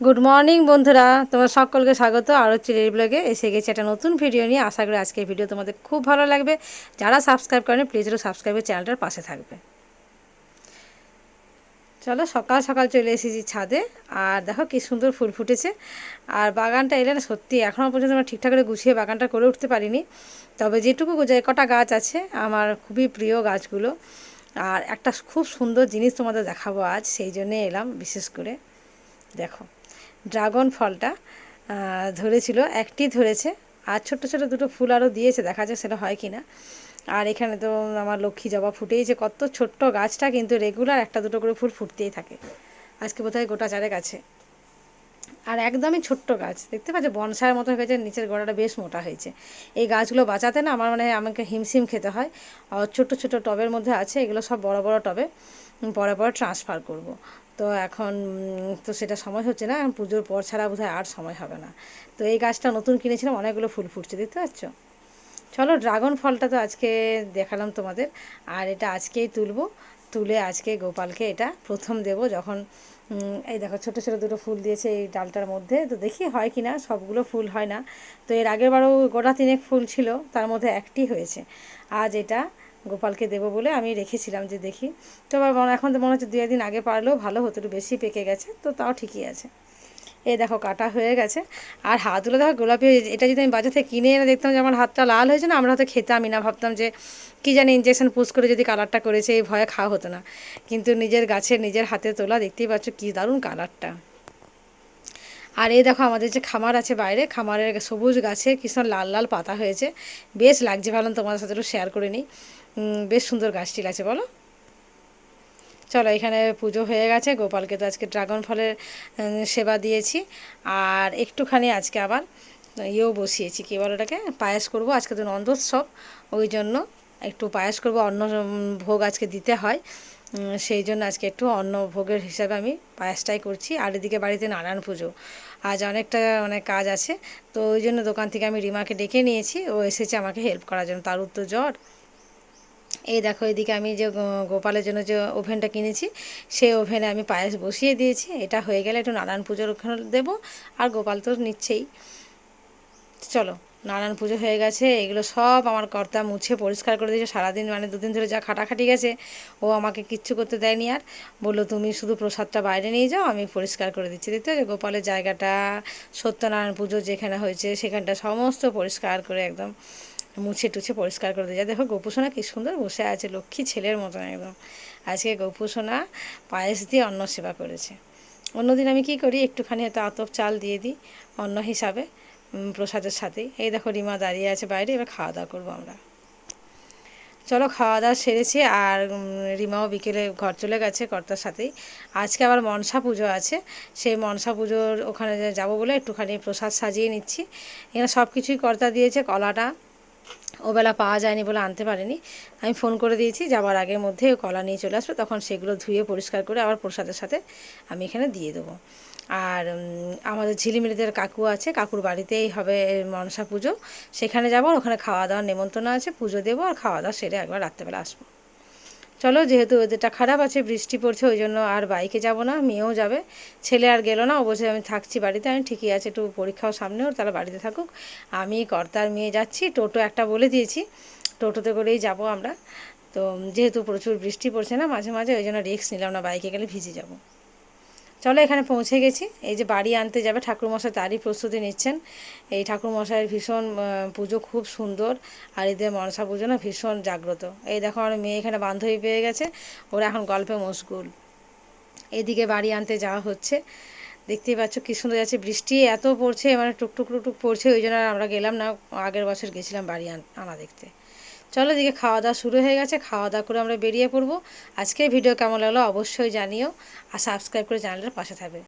Good morning বন্ধুরা। তোমার সকলকে স্বাগত। আরও চিলের ব্লগে এসে গেছে একটা নতুন ভিডিও নিয়ে। আশা করি আজকের ভিডিও তোমাদের খুব ভালো লাগবে। যারা সাবস্ক্রাইব করেন প্লিজ একটু সাবস্ক্রাইবের চ্যানেলটার পাশে থাকবে। চলো, সকাল সকাল চলে এসেছি ছাদে। আর দেখো কি সুন্দর ফুল ফুটেছে। আর বাগানটা এলে না সত্যি এখনও পর্যন্ত আমরা ঠিকঠাক করে গুছিয়ে বাগানটা করে উঠতে পারিনি। তবে যেটুকু যে কটা গাছ আছে আমার খুবই প্রিয় গাছগুলো। আর একটা খুব সুন্দর জিনিস তোমাদের দেখাবো আজ, সেই জন্যে এলাম বিশেষ করে। দেখো। ড্রাগন ফলটা ধরেছিল, একটি ধরেছে, আর ছোট ছোট দুটো ফুল আরও দিয়েছে, দেখা যায় সেটা হয় কি না আর এখানে তো আমার লক্ষ্মী জবা ফুটেইছে কত ছোট্ট গাছটা, কিন্তু রেগুলার একটা দুটো করে ফুল ফুটতেই থাকে। আজকে বোধহয় গোটা চারেক আছে। আর একদমই ছোট্ট গাছ, দেখতে পাচ্ছ বনসায়ের মতো হয়ে গেছে, নিচের গোড়াটা বেশ মোটা হয়েছে। এই গাছগুলো বাঁচাতে না আমার মানে আমাকে হিমশিম খেতে হয়। আর ছোট্ট ছোট টবের মধ্যে আছে, এগুলো সব বড় বড় টবে পরে পরে ট্রান্সফার করব। তো এখন তো সেটা সময় হচ্ছে না। এখন পুজোর পর ছাড়া বোধহয় আর সময় হবে না। তো এই গাছটা নতুন কিনেছিলাম, অনেকগুলো ফুল ফুটছে, দেখতে পাচ্ছ? চলো, ড্রাগন ফলটা তো আজকে দেখালাম তোমাদের। আর এটা আজকেই তুলবো। তুলে আজকে গোপালকে এটা প্রথম দেব যখন এই দেখো, ছোটো ছোটো দুটো ফুল দিয়েছে এই ডালটার মধ্যে। তো দেখি হয় কি না সবগুলো ফুল হয় না। তো এর আগের বারও গোটা তিনেক ফুল ছিল, তার মধ্যে একটি হয়েছে। আজ এটা গোপালকে দেবো বলে আমি রেখেছিলাম যে দেখি। তো আবার এখন তো মনে হচ্ছে দু একদিন আগে পারলেও ভালো হতো, একটু বেশি পেকে গেছে, তো তাও ঠিকই আছে। এই দেখো, কাটা হয়ে গেছে। আর হাতগুলো দেখো, গোলাপি এটা যদি আমি বাজার থেকে কিনে এনে দেখতাম যে আমার হাতটা লাল হয়েছে না, আমরা হয়তো খেতামই না। ভাবতাম যে কী জানি ইঞ্জেকশন পুশ করে যদি কালারটা করেছে, এই ভয়ে খাওয়া হতো না। কিন্তু নিজের গাছের, নিজের হাতে তোলা দেখতেই পাচ্ছ কী দারুণ কালারটা আর এই দেখো আমাদের যে খামার আছে বাইরে, খামারের সবুজ গাছে কিষণ লাল লাল পাতা হয়েছে। বেশ লাগছে ভালো তোমাদের সাথে একটু শেয়ার করে নিই। বেশ সুন্দর গাছটি আছে বলো। চলো, এখানে পুজো হয়ে গেছে। গোপালকে তো আজকে ড্রাগন ফলের সেবা দিয়েছি। আর একটুখানি আজকে আবার ইয়েও বসিয়েছি। কী বলো ওটাকে? পায়েস করব। আজকে তো নন্দোৎসব, ওই জন্য একটু পায়েস করব। অন্ন ভোগ আজকে দিতে হয়। সেই জন্য আজকে একটু অন্ন ভোগের হিসাবে আমি পায়েসটাই করছি। আর এদিকে বাড়িতে নারায়ণ পুজো। আজ অনেকটা মানে কাজ আছে। তো ওই জন্য দোকান থেকে আমি রিমাকে ডেকে নিয়েছি। ও এসেছে আমাকে হেল্প করার জন্য। তার উত্তর জ্বর। এই দেখো, এদিকে আমি যে গোপালের জন্য যে ওভেনটা কিনেছি, সেই ওভেনে আমি পায়েস বসিয়ে দিয়েছি। এটা হয়ে গেলে একটু নারায়ণ পুজোর ওখানে দেবো। আর গোপাল তো নিচ্ছেই। চলো। নারায়ণ পুজো হয়ে গেছে, এগুলো সব আমার কর্তা মুছে পরিষ্কার করে দিয়েছে। সারাদিন মানে দুদিন ধরে যা খাটাখাটি গেছে, ও আমাকে কিচ্ছু করতে দেয়নি আর। বলল, তুমি শুধু প্রসাদটা বাইরে নিয়ে যাও, আমি পরিষ্কার করে দিচ্ছি। দেখতে গোপালের জায়গাটা, সত্যনারায়ণ পুজো যেখানে হয়েছে, সেখানটা সমস্ত পরিষ্কার করে একদম মুছে টুছে পরিষ্কার করে দিয়ে দেখো, গোপুসোনা কী সুন্দর বসে আছে, লক্ষ্মী ছেলের মতন একদম। আজকে গোপুসোনা পায়েস দিয়ে অন্ন সেবা করেছে। অন্যদিন আমি কি করি, একটুখানি হয়তো আতপ চাল দিয়ে দিই, অন্ন হিসাবে। প্রসাদের সাথেই। এই দেখো রিমা দাঁড়িয়ে আছে বাইরে, এবার খাওয়া দাওয়া করব আমরা। চলো খাওয়া দাওয়া সেরেছি, আর রিমাও বিকেলে ঘর চলে গেছে কর্তার সাথেই। আজকে আবার মনসা পুজো আছে, সেই মনসা পুজোর ওখানে যাব বলে একটুখানি প্রসাদ সাজিয়ে নিচ্ছি। এখানে সব কিছুই কর্তা দিয়েছে, কলাটা ওবেলা পাওয়া যায়নি বলে আনতে পারেনি। আমি ফোন করে দিয়েছি যাবার আগের মধ্যে কলা নিয়ে চলে আসবে, তখন সেগুলো ধুয়ে পরিষ্কার করে আবার প্রসাদের সাথে আমি এখানে দিয়ে দেবো। আর আমাদের ঝিলিমিলিদের কাকু আছে, কাকুর বাড়িতেই হবে মনসা পুজো। সেখানে যাব ওখানে খাওয়া দাওয়ার নেমন্তন্ন আছে, পুজো দেবো আর খাওয়া দাওয়া সেরে একবার রাত্রেবেলা আসব। চলো, যেহেতু ওদেরটা খারাপ আছে, বৃষ্টি পড়ছে, ওই জন্য আর বাইকে যাব না, মেয়েও যাবে। ছেলে আর গেলো না অবশ্যই আমি থাকছি বাড়িতে, আমি ঠিকই আছে, একটু পরীক্ষাও সামনে, ওর তারা বাড়িতে থাকুক। আমি কর্তার মেয়ে যাচ্ছি, টোটো একটা বলে দিয়েছি, টোটোতে করেই যাব আমরা। তো যেহেতু প্রচুর বৃষ্টি পড়ছে না মাঝে মাঝে, ওই জন্য রিক্স নিলাম না, বাইকে গেলে ভিজে যাব। চলো এখানে পৌঁছে গেছি। এই যে বাড়ি আনতে যাবে, ঠাকুরমশাই তারই প্রস্তুতি নিচ্ছেন। এই ঠাকুরমশাইয়ের ভীষণ পুজো খুব সুন্দর আর এদের মনসা পুজো না ভীষণ জাগ্রত। এই দেখো আমার মেয়ে এখানে বান্ধবী পেয়ে গেছে, ওরা এখন গল্পে মশগুল। এদিকে বাড়ি আনতে যাওয়া হচ্ছে। দেখতেই পাচ্ছ কী সুন্দর যাচ্ছে, বৃষ্টি এত পড়ছে মানে টুকটুক টুকটুক পড়ছে, ওই জন্য আমরা গেলাম না। আগের বছর গেছিলাম বাড়ি আনা দেখতে। চলো দিকে খাওয়া দাওয়া শুরু হয়ে গেছে, খাওয়া দাওয়া করে আমরা বেরিয়ে পড়ব। আজকের ভিডিও কেমন লাগল অবশ্যই জানিও, আর সাবস্ক্রাইব করে চ্যানেলের পাশে থাকবে।